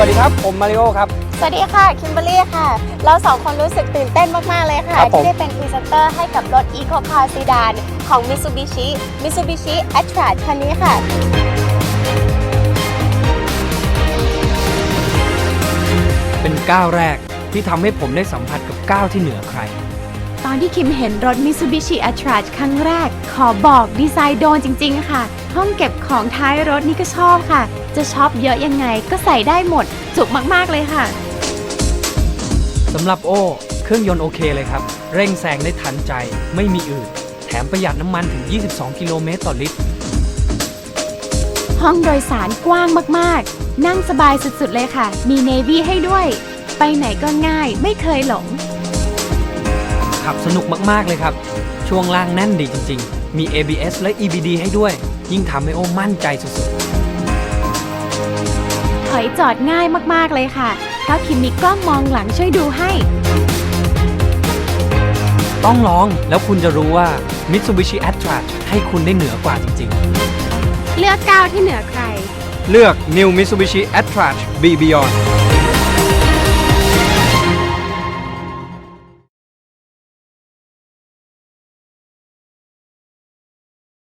วัสดีครับ ผมมาริโอครับ สวัสดีค่ะ คิมเบอรรี่ค่ะ เราสองคนรู้สึกตื่นเต้นมาก ๆ เลยค่ะ ครับผม ที่ได้เป็นพรีเซนเตอร์ให้กับรถ Eco Car Sedan ของ Mitsubishi Mitsubishi a t r a คันนี้ค่ะ เป็นก้าวแรกที่ทำให้ผมได้สัมผัสกับก้าวที่เหนือใคร ตอนที่คิมเห็นรถ Mitsubishi a t r a ครั้งแรก ขอบอกดีไซน์โดนจริง ๆ ค่ะ ห้องเก็บของท้ายรถนี่ก็ชอบค่ะ จะชอบเยอะยังไงก็ใส่ได้หมด จุกมากๆเลยค่ะ สำหรับโอ้เครื่องยนต์โอเคเลยครับ เร่งแซงได้ทันใจไม่มีอืดแถมประหยัดน้ำมันถึง 22 กิโลเมตรต่อลิตร ห้องโดยสารกว้างมากๆ นั่งสบายสุดๆเลยค่ะ มี Navy ให้ด้วย ไปไหนก็ง่ายไม่เคยหลง ขับสนุกมากๆเลยครับ ช่วงล่างแน่นดีจริง ๆ มี ABS และ EBD ให้ด้วย ยิ่งทำให้โอ้มั่นใจสุดถอยจอดง่ายมาก ๆ เลยค่ะ เพราะคิมมีกล้องมองหลังช่วยดูให้ ๆ ต้องลองแล้วคุณจะรู้ว่า Mitsubishi a t r a ให้คุณได้เหนือกว่าจริง เลือกก้าวที่เหนือใคร ๆ เลือก New Mitsubishi a t r a Be Beyond